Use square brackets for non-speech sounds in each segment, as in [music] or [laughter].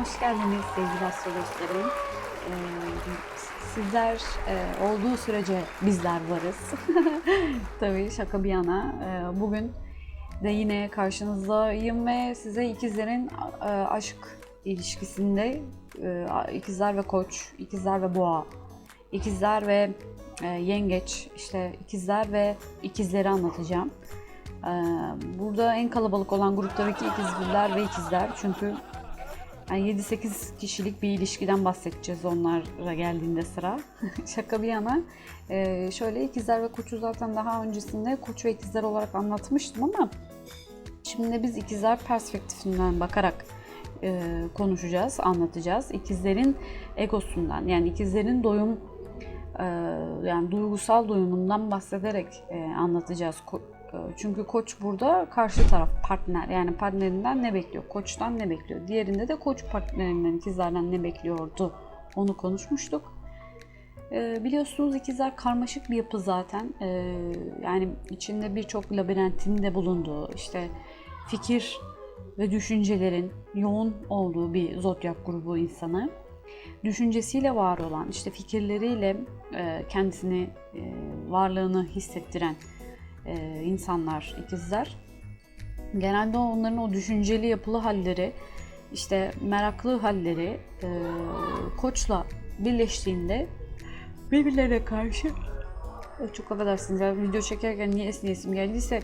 hoş geldiniz sevgili astrologlarım. Ee, sizler e, olduğu sürece bizler varız. [laughs] Tabii şaka bir yana. e, bugün de yine karşınızdayım ve size ikizlerin e, aşk ilişkisinde e, ikizler ve koç, ikizler ve boğa, ikizler ve yengeç, işte ikizler ve ikizleri anlatacağım. Ee, Burada en kalabalık olan grup tabii ki ikizler ve ikizler. Çünkü yani 7-8 kişilik bir ilişkiden bahsedeceğiz onlara geldiğinde sıra. [laughs] Şaka bir yana. Ee, şöyle ikizler ve koçu zaten daha öncesinde koç ve ikizler olarak anlatmıştım ama şimdi biz ikizler perspektifinden bakarak e, konuşacağız, anlatacağız. İkizlerin egosundan yani ikizlerin doyum e, yani duygusal doyumundan bahsederek e, anlatacağız. Ko- e, Çünkü koç burada karşı taraf partner yani partnerinden ne bekliyor, koçtan ne bekliyor. Diğerinde de koç partnerinden ikizlerden ne bekliyordu onu konuşmuştuk. E, biliyorsunuz ikizler karmaşık bir yapı zaten. E, yani içinde birçok labirentin de bulunduğu işte fikir ve düşüncelerin yoğun olduğu bir zodyak grubu insanı düşüncesiyle var olan, işte fikirleriyle e, kendisini, e, varlığını hissettiren e, insanlar, ikizler. Genelde onların o düşünceli yapılı halleri, işte meraklı halleri e, koçla birleştiğinde birbirlerine karşı çok affedersiniz ya video çekerken niye esniyesim geldiyse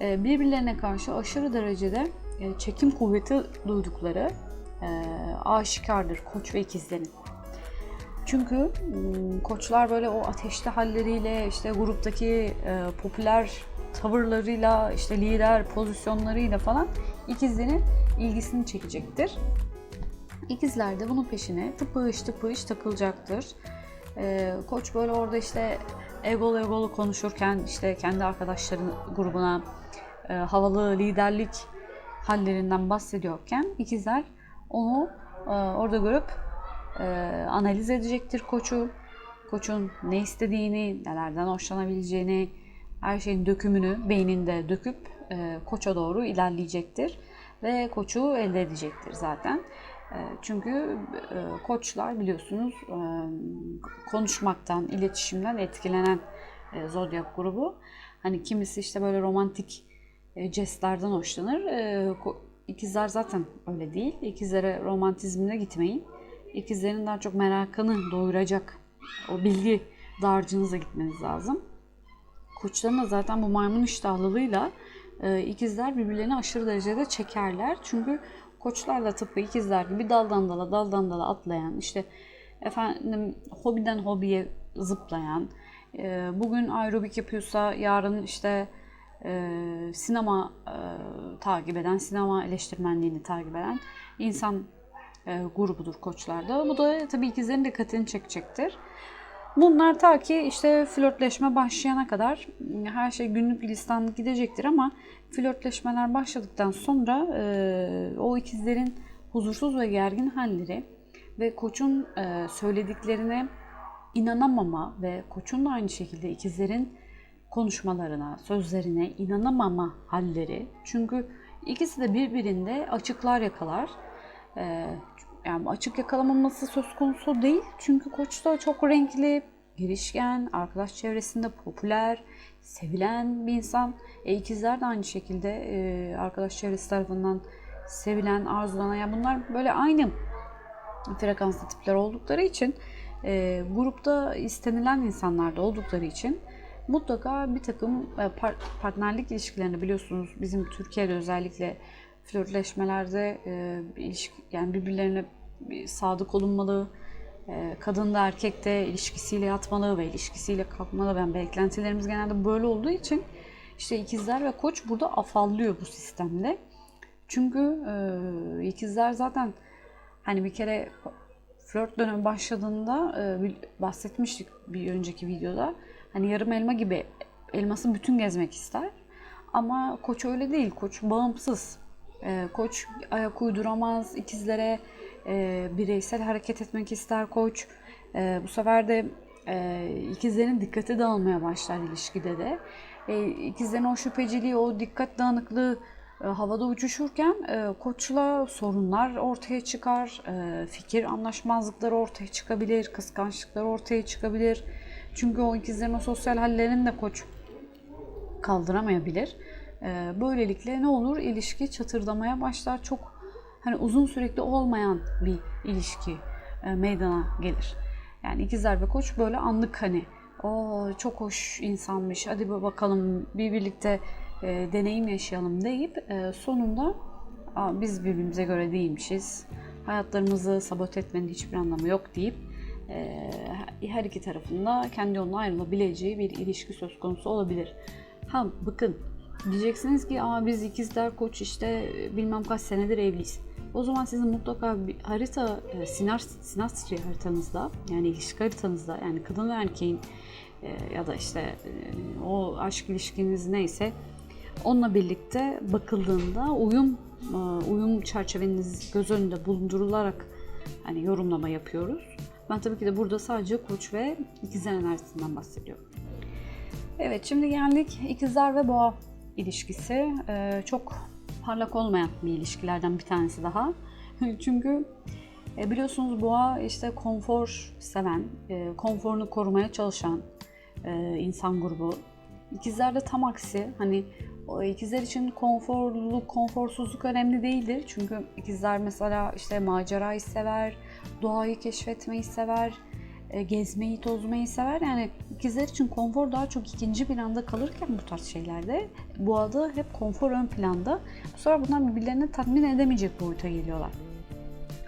e, birbirlerine karşı aşırı derecede e, çekim kuvveti duydukları e, aşikardır koç ve ikizlerin. Çünkü m, koçlar böyle o ateşli halleriyle işte gruptaki e, popüler tavırlarıyla işte lider pozisyonlarıyla falan ikizlerin ilgisini çekecektir. İkizler de bunun peşine tıpış tıpış takılacaktır. E, koç böyle orada işte egolu egolu konuşurken işte kendi arkadaşların grubuna e, havalı liderlik hallerinden bahsediyorken ikizler onu e, orada görüp e, analiz edecektir koçu. Koçun ne istediğini, nelerden hoşlanabileceğini, her şeyin dökümünü beyninde döküp e, koça doğru ilerleyecektir. Ve koçu elde edecektir zaten. E, çünkü e, koçlar biliyorsunuz e, konuşmaktan, iletişimden etkilenen e, zodyak grubu. Hani kimisi işte böyle romantik e, jestlerden hoşlanır. E, İkizler zaten öyle değil. İkizlere romantizmine gitmeyin. İkizlerin daha çok merakını doyuracak o bilgi dağarcığınıza gitmeniz lazım. Koçların da zaten bu maymun iştahlılığıyla e, ikizler birbirlerini aşırı derecede çekerler. Çünkü koçlar da tıpkı ikizler gibi daldan dala daldan dala atlayan, işte efendim hobiden hobiye zıplayan, e, bugün aerobik yapıyorsa yarın işte e, sinema e, takip eden, sinema eleştirmenliğini takip eden insan grubudur koçlarda. Bu da tabii ikizlerin dikkatini çekecektir. Bunlar ta ki işte flörtleşme başlayana kadar her şey günlük listan gidecektir ama flörtleşmeler başladıktan sonra e, o ikizlerin huzursuz ve gergin halleri ve koçun e, söylediklerine inanamama ve koçun da aynı şekilde ikizlerin konuşmalarına, sözlerine inanamama halleri. Çünkü ikisi de birbirinde açıklar yakalar. Yani açık yakalamaması söz konusu değil. Çünkü koç da çok renkli, girişken, arkadaş çevresinde popüler, sevilen bir insan. E, ikizler de aynı şekilde e, arkadaş çevresi tarafından sevilen, arzulanan. Yani bunlar böyle aynı frekanslı tipler oldukları için e, grupta istenilen insanlar da oldukları için mutlaka bir takım e, par- partnerlik ilişkilerini biliyorsunuz bizim Türkiye'de özellikle flörtleşmelerde e, ilişki, yani birbirlerine bir sadık olunmalı, e, kadın da erkek de ilişkisiyle yatmalı ve ilişkisiyle kalkmalı. Ben beklentilerimiz genelde böyle olduğu için işte ikizler ve koç burada afallıyor bu sistemde. Çünkü e, ikizler zaten hani bir kere flört dönemi başladığında e, bahsetmiştik bir önceki videoda. Hani yarım elma gibi elmasın bütün gezmek ister. Ama koç öyle değil. Koç bağımsız. E, koç ayak uyduramaz. ikizlere e, bireysel hareket etmek ister koç. E, bu sefer de e, ikizlerin dikkati dağılmaya başlar ilişkide de. E, ikizlerin o şüpheciliği, o dikkat dağınıklığı e, havada uçuşurken koçla sorunlar ortaya çıkar, fikir anlaşmazlıkları ortaya çıkabilir, kıskançlıklar ortaya çıkabilir. Çünkü o ikizlerin o sosyal hallerini de koç kaldıramayabilir. E, böylelikle ne olur? İlişki çatırdamaya başlar. Çok hani uzun sürekli olmayan bir ilişki e, meydana gelir. Yani ikizler ve koç böyle anlık hani o çok hoş insanmış hadi bakalım bir birlikte e, deneyim yaşayalım deyip e, sonunda biz birbirimize göre değilmişiz. Hayatlarımızı sabote etmenin hiçbir anlamı yok deyip e, her iki tarafında kendi yoluna ayrılabileceği bir ilişki söz konusu olabilir. Ha bakın diyeceksiniz ki Aa, biz ikizler koç işte bilmem kaç senedir evliyiz. O zaman sizin mutlaka bir harita, e, sinar, sinastri haritanızda yani ilişki haritanızda yani kadın ve erkeğin e, ya da işte e, o aşk ilişkiniz neyse onunla birlikte bakıldığında uyum uyum çerçeveniz göz önünde bulundurularak hani yorumlama yapıyoruz. Ben tabii ki de burada sadece koç ve ikizler enerjisinden bahsediyorum. Evet şimdi geldik ikizler ve boğa ilişkisi. Ee, çok parlak olmayan bir ilişkilerden bir tanesi daha. [laughs] Çünkü e, biliyorsunuz boğa işte konfor seven, e, konforunu korumaya çalışan e, insan grubu. İkizler de tam aksi. Hani ikizler için konforluluk, konforsuzluk önemli değildir. Çünkü ikizler mesela işte macerayı sever, doğayı keşfetmeyi sever, e, gezmeyi, tozmayı sever. Yani ikizler için konfor daha çok ikinci planda kalırken bu tarz şeylerde bu adı hep konfor ön planda. Bu sefer bunlar birbirlerini tatmin edemeyecek boyuta geliyorlar.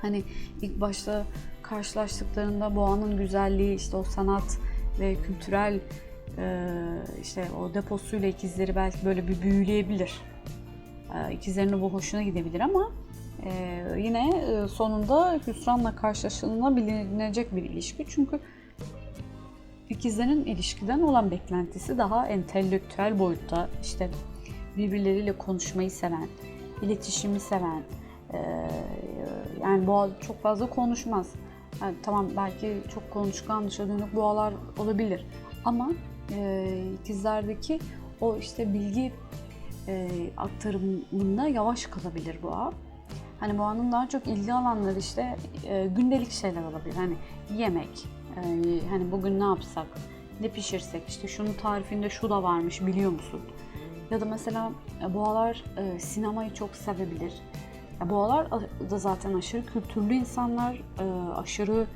Hani ilk başta karşılaştıklarında boğanın güzelliği, işte o sanat ve kültürel e, işte o deposuyla ikizleri belki böyle bir büyüleyebilir. E, İkizlerinin bu hoşuna gidebilir ama ee, yine e, sonunda hüsranla karşılaşılabilecek bir ilişki. Çünkü ikizlerin ilişkiden olan beklentisi daha entelektüel boyutta. işte birbirleriyle konuşmayı seven, iletişimi seven, yani boğa çok fazla konuşmaz. Yani tamam belki çok konuşkan dışa dönük boğalar olabilir ama e, ikizlerdeki o işte bilgi aktarımında yavaş kalabilir boğa. Hani boğanın daha çok ilgi alanları işte gündelik şeyler olabilir. Hani yemek, e, hani bugün ne yapsak, ne pişirsek, işte şunun tarifinde şu da varmış biliyor musun? Ya da mesela e, boğalar e, sinemayı çok sevebilir. Boğalar da zaten aşırı kültürlü insanlar, e, aşırı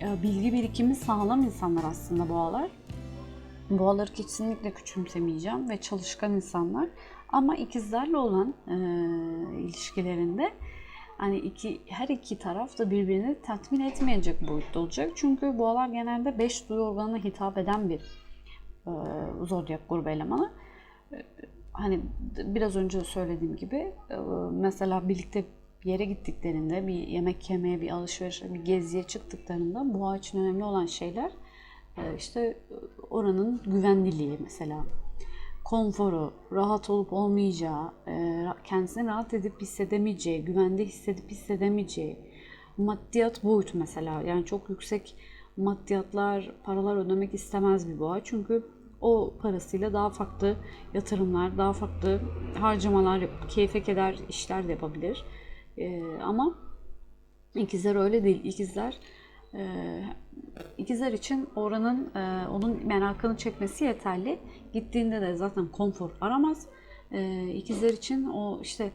e, bilgi birikimi sağlam insanlar aslında boğalar. Boğaları kesinlikle küçümsemeyeceğim ve çalışkan insanlar. Ama ikizlerle olan e, ilişkilerinde hani iki her iki taraf da birbirini tatmin etmeyecek boyutta olacak. Çünkü boğalar genelde beş duyu organına hitap eden bir e, zodyak grubu elemanı. E, hani biraz önce söylediğim gibi e, mesela birlikte bir yere gittiklerinde, bir yemek yemeye, bir alışverişe, bir geziye çıktıklarında boğa için önemli olan şeyler e, işte oranın güvenliliği mesela konforu, rahat olup olmayacağı, e, kendisini rahat edip hissedemeyeceği, güvende hissedip hissedemeyeceği, maddiyat boyutu mesela. Yani çok yüksek maddiyatlar, paralar ödemek istemez bir boğa. Çünkü o parasıyla daha farklı yatırımlar, daha farklı harcamalar, keyfe keder işler de yapabilir. E, ama ikizler öyle değil. İkizler ikizler için oranın e, onun merakını çekmesi yeterli. Gittiğinde de zaten konfor aramaz. Ee, ikizler için o işte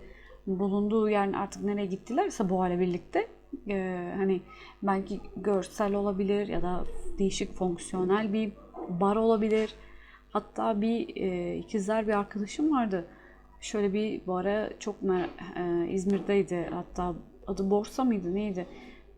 bulunduğu yer artık nereye gittilerse bu hale birlikte e, hani belki görsel olabilir ya da değişik fonksiyonel bir bar olabilir. Hatta bir e, ikizler bir arkadaşım vardı. Şöyle bir bu ara çok e, İzmir'deydi. Hatta adı Borsa mıydı neydi?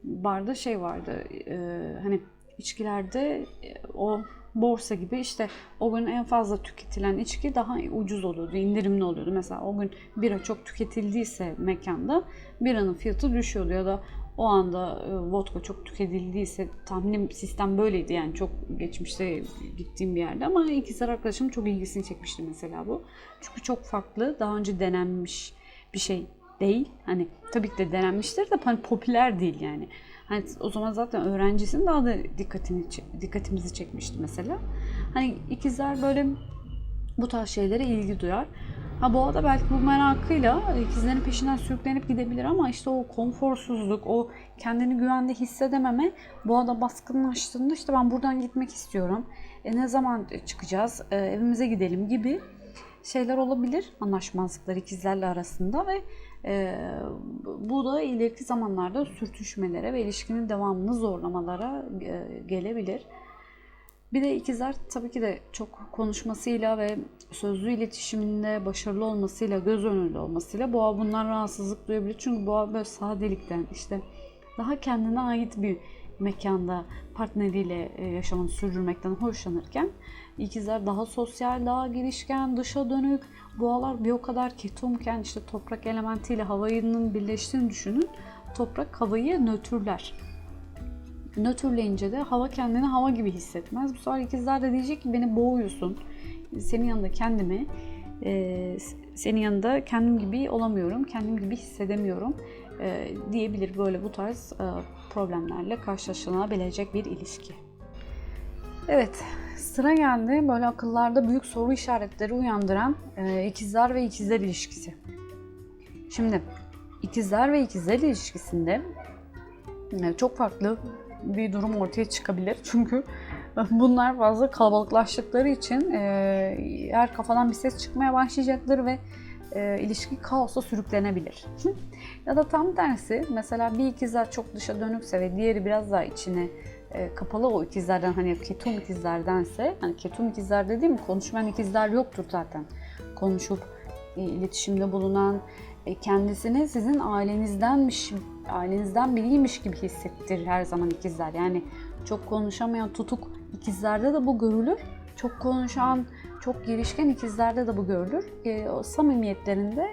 Barda şey vardı e, hani içkilerde e, o borsa gibi işte o gün en fazla tüketilen içki daha ucuz oluyordu, indirimli oluyordu. Mesela o gün bira çok tüketildiyse mekanda biranın fiyatı düşüyordu ya da o anda e, vodka çok tüketildiyse tahminim sistem böyleydi yani çok geçmişte gittiğim bir yerde ama ikizler arkadaşım çok ilgisini çekmişti mesela bu. Çünkü çok farklı, daha önce denenmiş bir şey değil. Hani tabii ki de denenmiştir de hani popüler değil yani. Hani o zaman zaten öğrencisin daha da dikkatini dikkatimizi çekmişti mesela. Hani ikizler böyle bu tarz şeylere ilgi duyar. Ha boğa da belki bu merakıyla ikizlerin peşinden sürüklenip gidebilir ama işte o konforsuzluk, o kendini güvende hissedememe boğada baskınlaştığında işte ben buradan gitmek istiyorum. E ne zaman çıkacağız? E, evimize gidelim gibi şeyler olabilir anlaşmazlıklar ikizlerle arasında ve bu da ileriki zamanlarda sürtüşmelere ve ilişkinin devamını zorlamalara e, gelebilir. Bir de ikizler tabii ki de çok konuşmasıyla ve sözlü iletişiminde başarılı olmasıyla, göz önünde olmasıyla boğa bundan rahatsızlık duyabilir. Çünkü boğa böyle sadelikten işte daha kendine ait bir mekanda partneriyle e, yaşamını sürdürmekten hoşlanırken ikizler daha sosyal, daha girişken, dışa dönük. Boğalar bir o kadar ketumken işte toprak elementiyle havayının birleştiğini düşünün. Toprak havayı nötrler nötrleyince de hava kendini hava gibi hissetmez. Bu sefer ikizler de diyecek ki beni boğuyorsun. Senin yanında kendimi e, senin yanında kendim gibi olamıyorum, kendim gibi hissedemiyorum e, diyebilir. Böyle bu tarz e, problemlerle karşılaşılabilecek bir ilişki. Evet, sıra geldi böyle akıllarda büyük soru işaretleri uyandıran e, ikizler ve ikizler ilişkisi. Şimdi ikizler ve ikizler ilişkisinde e, çok farklı bir durum ortaya çıkabilir. [laughs] Çünkü bunlar fazla kalabalıklaştıkları için e, her kafadan bir ses çıkmaya başlayacaktır ve e, ilişki kaosa sürüklenebilir. [laughs] ya da tam tersi mesela bir ikizler çok dışa dönükse ve diğeri biraz daha içine e, kapalı o ikizlerden hani ketum ikizlerdense hani ketum ikizler dediğim konuşmayan ikizler yoktur zaten. Konuşup e, iletişimde bulunan e, kendisini sizin ailenizdenmiş ailenizden biriymiş gibi hissettirir her zaman ikizler. Yani çok konuşamayan tutuk ikizlerde de bu görülür. Çok konuşan, çok girişken ikizlerde de bu görülür. E, o samimiyetlerinde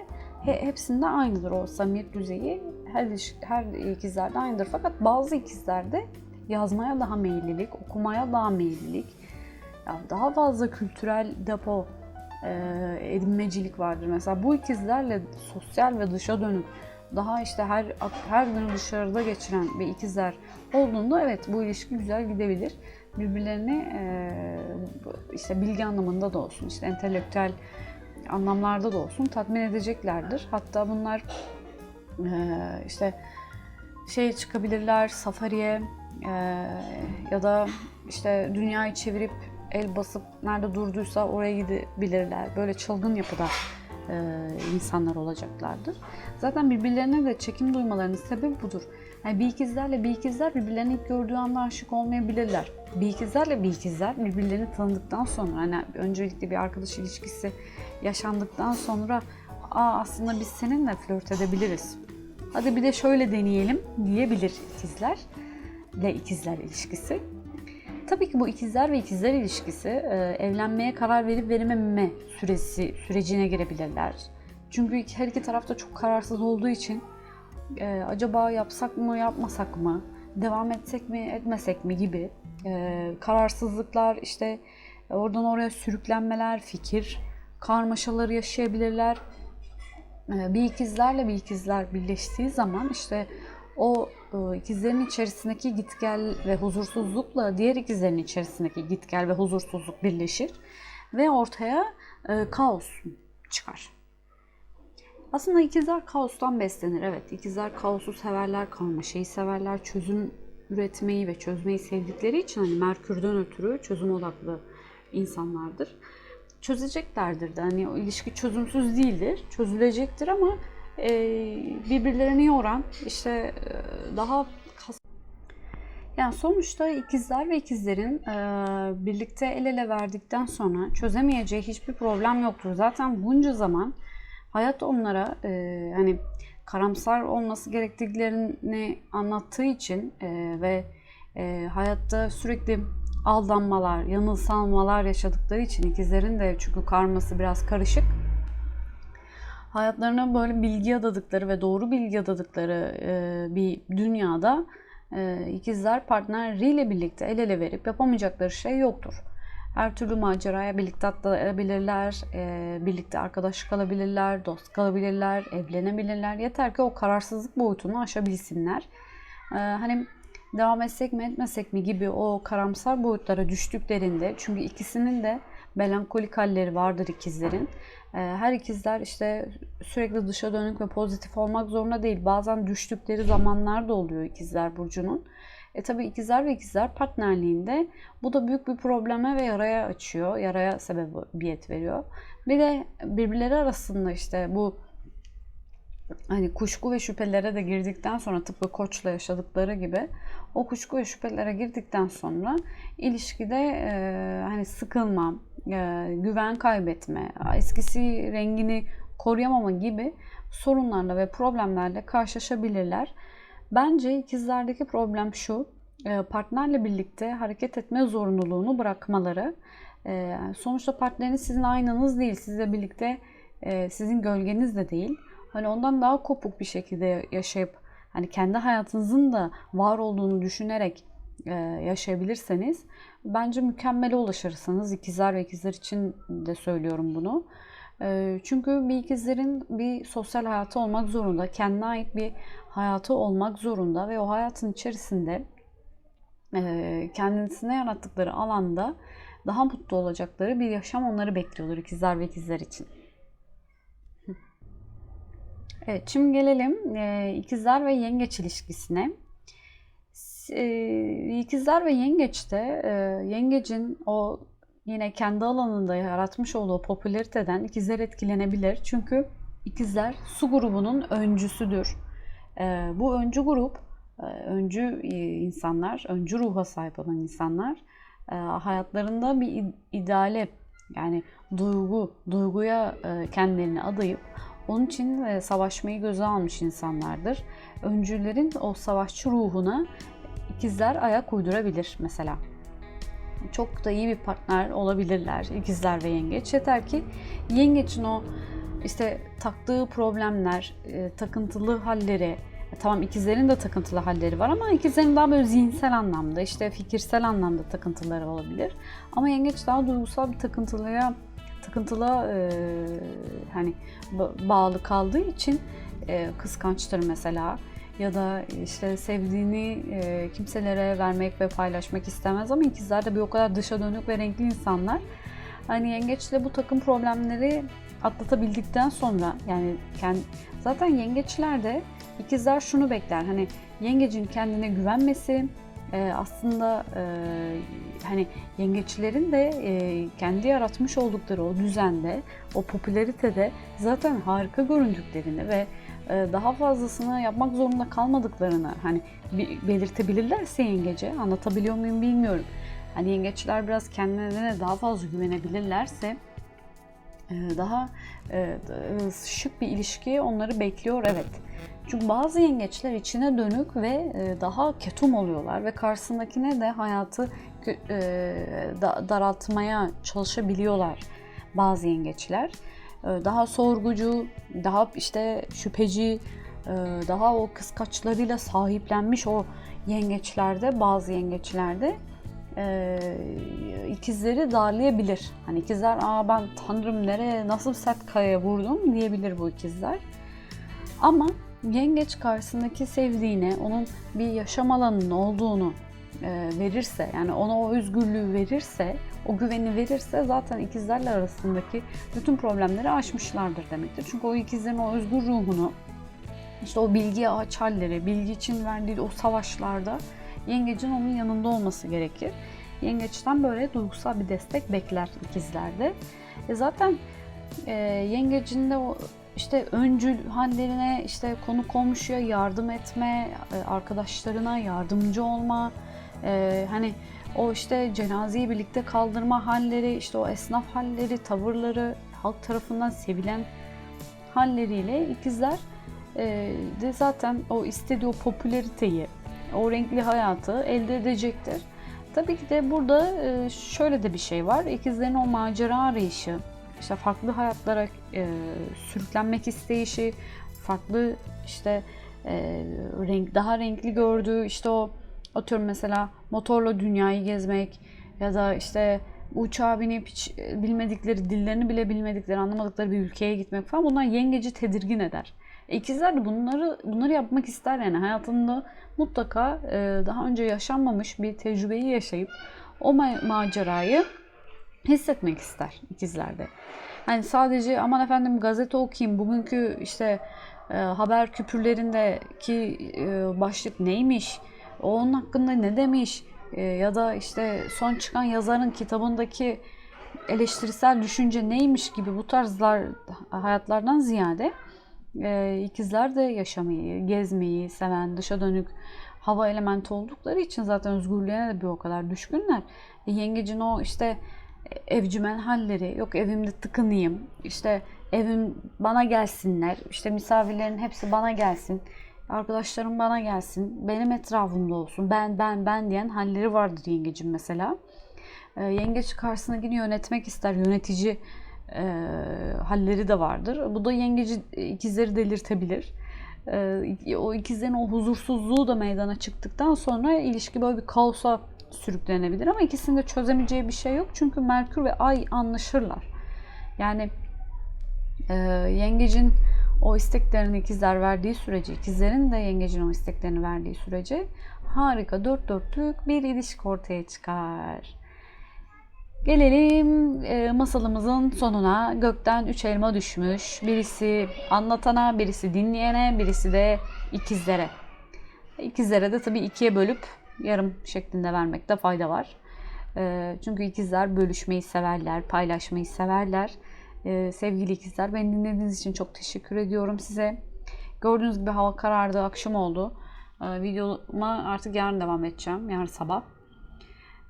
he, hepsinde aynıdır o samimiyet düzeyi. Her, her ikizlerde aynıdır. Fakat bazı ikizlerde yazmaya daha meyillilik, okumaya daha meyillilik, yani daha fazla kültürel depo e, edinmecilik vardır. Mesela bu ikizlerle sosyal ve dışa dönük daha işte her her günü dışarıda geçiren bir ikizler olduğunda evet bu ilişki güzel gidebilir. Birbirlerini e, işte bilgi anlamında da olsun, işte entelektüel anlamlarda da olsun tatmin edeceklerdir. Hatta bunlar e, işte şey çıkabilirler safariye e, ya da işte dünyayı çevirip el basıp nerede durduysa oraya gidebilirler. Böyle çılgın yapıda insanlar olacaklardır. Zaten birbirlerine de çekim duymalarının sebebi budur. Yani bir ikizlerle bir ikizler birbirlerini ilk gördüğü anda aşık olmayabilirler. Bir ikizlerle bir ikizler birbirlerini tanıdıktan sonra hani öncelikle bir arkadaş ilişkisi yaşandıktan sonra Aa, aslında biz seninle flört edebiliriz. Hadi bir de şöyle deneyelim diyebilir ikizler ile ikizler ilişkisi. Tabii ki bu ikizler ve ikizler ilişkisi e, evlenmeye karar verip verememe süresi sürecine girebilirler. Çünkü her iki tarafta çok kararsız olduğu için e, acaba yapsak mı yapmasak mı, devam etsek mi etmesek mi gibi e, kararsızlıklar işte oradan oraya sürüklenmeler, fikir karmaşaları yaşayabilirler. bir ikizlerle bir ikizler birleştiği zaman işte o e, ikizlerin içerisindeki gitgel ve huzursuzlukla diğer ikizlerin içerisindeki gitgel ve huzursuzluk birleşir ve ortaya e, kaos çıkar. Aslında ikizler kaostan beslenir. Evet, ikizler kaosu severler, karmaşayı severler, çözüm üretmeyi ve çözmeyi sevdikleri için hani Merkür'den ötürü çözüm odaklı insanlardır. Çözeceklerdir de hani o ilişki çözümsüz değildir, çözülecektir ama e, birbirlerini yoran işte e, daha yani sonuçta ikizler ve ikizlerin e, birlikte el ele verdikten sonra çözemeyeceği hiçbir problem yoktur. Zaten bunca zaman hayat onlara e, hani karamsar olması gerektiklerini anlattığı için e, ve e, hayatta sürekli aldanmalar, yanılsanmalar yaşadıkları için ikizlerin de çünkü karması biraz karışık hayatlarına böyle bilgi adadıkları ve doğru bilgi adadıkları e, bir dünyada e, ikizler partneriyle birlikte el ele verip yapamayacakları şey yoktur. Her türlü maceraya birlikte atlayabilirler, e, birlikte arkadaş kalabilirler, dost kalabilirler, evlenebilirler. Yeter ki o kararsızlık boyutunu aşabilsinler. E, hani devam etsek mi etmesek mi gibi o karamsar boyutlara düştüklerinde çünkü ikisinin de melankolik halleri vardır ikizlerin. E, her ikizler işte sürekli dışa dönük ve pozitif olmak zorunda değil. Bazen düştükleri zamanlar da oluyor ikizler burcunun. E tabii ikizler ve ikizler partnerliğinde bu da büyük bir probleme ve yaraya açıyor. Yaraya sebebiyet veriyor. Bir de birbirleri arasında işte bu hani kuşku ve şüphelere de girdikten sonra tıpkı koçla yaşadıkları gibi o kuşku ve şüphelere girdikten sonra ilişkide e, hani sıkılma, e, güven kaybetme, eskisi rengini koruyamama gibi sorunlarla ve problemlerle karşılaşabilirler. Bence ikizlerdeki problem şu, e, partnerle birlikte hareket etme zorunluluğunu bırakmaları. E, sonuçta partneriniz sizin aynanız değil, sizle birlikte e, sizin gölgeniz de değil. Hani ondan daha kopuk bir şekilde yaşayıp hani kendi hayatınızın da var olduğunu düşünerek yaşayabilirseniz bence mükemmele ulaşırsınız. İkizler ve ikizler için de söylüyorum bunu. Çünkü bir ikizlerin bir sosyal hayatı olmak zorunda. Kendine ait bir hayatı olmak zorunda ve o hayatın içerisinde kendisine yarattıkları alanda daha mutlu olacakları bir yaşam onları bekliyordur ikizler ve ikizler için. Evet, şimdi gelelim ikizler ve yengeç ilişkisine. İkizler ve yengeçte yengecin o yine kendi alanında yaratmış olduğu popülariteden ikizler etkilenebilir. Çünkü ikizler su grubunun öncüsüdür. Bu öncü grup, öncü insanlar, öncü ruha sahip olan insanlar hayatlarında bir ideale yani duygu, duyguya kendilerini adayıp onun için savaşmayı göze almış insanlardır. Öncülerin o savaşçı ruhuna ikizler ayak uydurabilir mesela. Çok da iyi bir partner olabilirler ikizler ve yengeç. Yeter ki yengeçin o işte taktığı problemler, takıntılı halleri, tamam ikizlerin de takıntılı halleri var ama ikizlerin daha böyle zihinsel anlamda, işte fikirsel anlamda takıntıları olabilir. Ama yengeç daha duygusal bir takıntılara takıntıla e, hani bağlı kaldığı için e, kıskançtır mesela ya da işte sevdiğini e, kimselere vermek ve paylaşmak istemez ama ikizler de bir o kadar dışa dönük ve renkli insanlar. Hani yengeçle bu takım problemleri atlatabildikten sonra yani kendi, zaten yengeçler de ikizler şunu bekler. Hani yengecin kendine güvenmesi, e, aslında e, hani yengeçlerin de e, kendi yaratmış oldukları o düzende, o popülaritede zaten harika göründüklerini ve daha fazlasını yapmak zorunda kalmadıklarını hani belirtebilirlerse yengece anlatabiliyor muyum bilmiyorum. Hani yengeçler biraz kendilerine daha fazla güvenebilirlerse e, daha e, şık bir ilişki onları bekliyor evet. Çünkü bazı yengeçler içine dönük ve e, daha ketum oluyorlar ve karşısındakine de hayatı e, daraltmaya çalışabiliyorlar bazı yengeçler. E, daha sorgucu, daha işte şüpheci, daha o kıskaçlarıyla sahiplenmiş o yengeçlerde, bazı yengeçlerde ikizleri darlayabilir. Hani ikizler, aa ben tanrım nereye, nasıl sert kayaya vurdum diyebilir bu ikizler. Ama yengeç karşısındaki sevdiğine, onun bir yaşam alanının olduğunu e, verirse, yani ona o özgürlüğü verirse, o güveni verirse zaten ikizlerle arasındaki bütün problemleri aşmışlardır demektir. Çünkü o ikizlerin o özgür ruhunu, işte o bilgiye aç halleri, bilgi için verdiği o savaşlarda yengecin onun yanında olması gerekir. Yengeçten böyle duygusal bir destek bekler ikizlerde. E zaten e, yengecin de o işte öncül hallerine işte konu komşuya yardım etme, e, arkadaşlarına yardımcı olma, e, hani o işte cenazeyi birlikte kaldırma halleri, işte o esnaf halleri, tavırları, halk tarafından sevilen halleriyle ikizler e, de zaten o istediği o popülariteyi, o renkli hayatı elde edecektir. Tabii ki de burada şöyle de bir şey var. İkizlerin o macera arayışı, işte farklı hayatlara e, sürüklenmek isteyişi, farklı işte e, renk daha renkli gördüğü işte o atıyorum mesela motorla dünyayı gezmek ya da işte uçağa binip hiç bilmedikleri, dillerini bile bilmedikleri, anlamadıkları bir ülkeye gitmek falan bunlar yengeci tedirgin eder. E, ikizler de bunları bunları yapmak ister yani hayatında mutlaka e, daha önce yaşanmamış bir tecrübeyi yaşayıp o ma- macerayı hissetmek ister ikizlerde. Hani sadece aman efendim gazete okuyayım bugünkü işte e, haber küpürlerindeki e, başlık neymiş, o onun hakkında ne demiş e, ya da işte son çıkan yazarın kitabındaki eleştirisel düşünce neymiş gibi bu tarzlar hayatlardan ziyade e, ikizler de yaşamayı, gezmeyi seven, dışa dönük hava elementi oldukları için zaten özgürlüğe de bir o kadar düşkünler. E, yengecin o işte evcimen halleri, yok evimde tıkınayım, işte evim bana gelsinler, işte misafirlerin hepsi bana gelsin, arkadaşlarım bana gelsin, benim etrafımda olsun, ben ben ben diyen halleri vardır yengecin mesela. E, yengeç karşısına yine yönetmek ister, yönetici e, halleri de vardır. Bu da yengeci ikizleri delirtebilir. E, o ikizlerin o huzursuzluğu da meydana çıktıktan sonra ilişki böyle bir kaosa sürüklenebilir ama ikisinin de çözemeyeceği bir şey yok. Çünkü Merkür ve Ay anlaşırlar. Yani e, yengecin o isteklerini ikizler verdiği sürece, ikizlerin de yengecin o isteklerini verdiği sürece harika dört dörtlük bir ilişki ortaya çıkar. Gelelim e, masalımızın sonuna. Gökten üç elma düşmüş. Birisi anlatana, birisi dinleyene, birisi de ikizlere. İkizlere de tabii ikiye bölüp yarım şeklinde vermekte fayda var. E, çünkü ikizler bölüşmeyi severler, paylaşmayı severler. E, sevgili ikizler, beni dinlediğiniz için çok teşekkür ediyorum size. Gördüğünüz gibi hava karardı, akşam oldu. E, videoma artık yarın devam edeceğim, yarın sabah.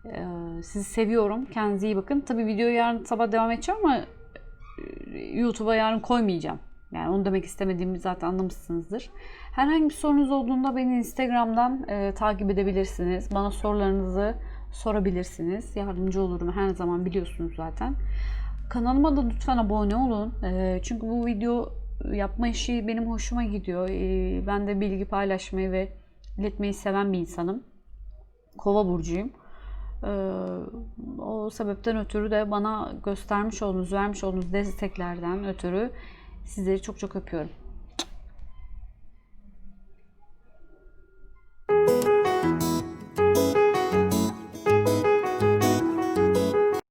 Ee, sizi seviyorum. Kendinize iyi bakın. Tabii videoyu yarın sabah devam edeceğim ama e, YouTube'a yarın koymayacağım. Yani onu demek istemediğimi zaten anlamışsınızdır. Herhangi bir sorunuz olduğunda beni Instagram'dan e, takip edebilirsiniz. Bana sorularınızı sorabilirsiniz. Yardımcı olurum her zaman biliyorsunuz zaten. Kanalıma da lütfen abone olun. E, çünkü bu video yapma işi benim hoşuma gidiyor. E, ben de bilgi paylaşmayı ve iletmeyi seven bir insanım. Kova burcuyum. Ee, o sebepten ötürü de bana göstermiş olduğunuz, vermiş olduğunuz desteklerden ötürü sizleri çok çok öpüyorum.